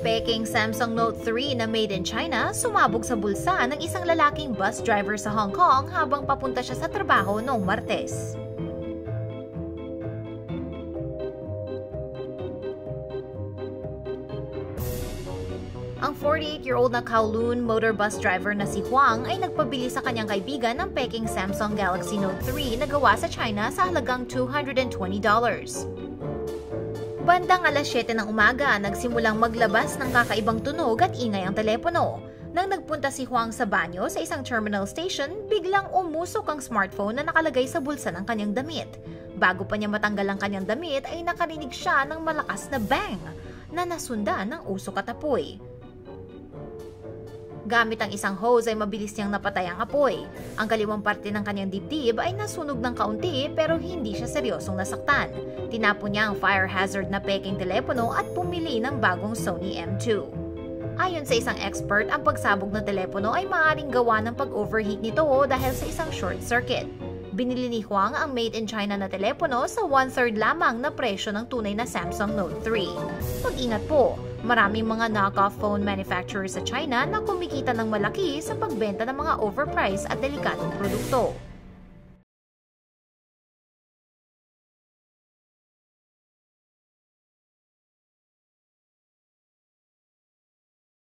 Peking Samsung Note 3 na made in China sumabog sa bulsa ng isang lalaking bus driver sa Hong Kong habang papunta siya sa trabaho noong Martes. Ang 48-year-old na Kowloon motor bus driver na si Huang ay nagpabili sa kanyang kaibigan ng Peking Samsung Galaxy Note 3 na gawa sa China sa halagang $220. Bandang alas 7 ng umaga, nagsimulang maglabas ng kakaibang tunog at ingay ang telepono. Nang nagpunta si Huang sa banyo sa isang terminal station, biglang umusok ang smartphone na nakalagay sa bulsa ng kanyang damit. Bago pa niya matanggal ang kanyang damit ay nakarinig siya ng malakas na bang na nasundan ng usok at apoy. Gamit ang isang hose ay mabilis niyang napatay ang apoy. Ang kaliwang parte ng kanyang dibdib ay nasunog ng kaunti pero hindi siya seryosong nasaktan. Tinapon niya ang fire hazard na peking telepono at pumili ng bagong Sony M2. Ayon sa isang expert, ang pagsabog ng telepono ay maaaring gawa ng pag-overheat nito dahil sa isang short circuit. Binili ni Huang ang made in China na telepono sa one-third lamang na presyo ng tunay na Samsung Note 3. Mag-ingat po, Maraming mga knockoff phone manufacturers sa China na kumikita ng malaki sa pagbenta ng mga overpriced at delikadong produkto.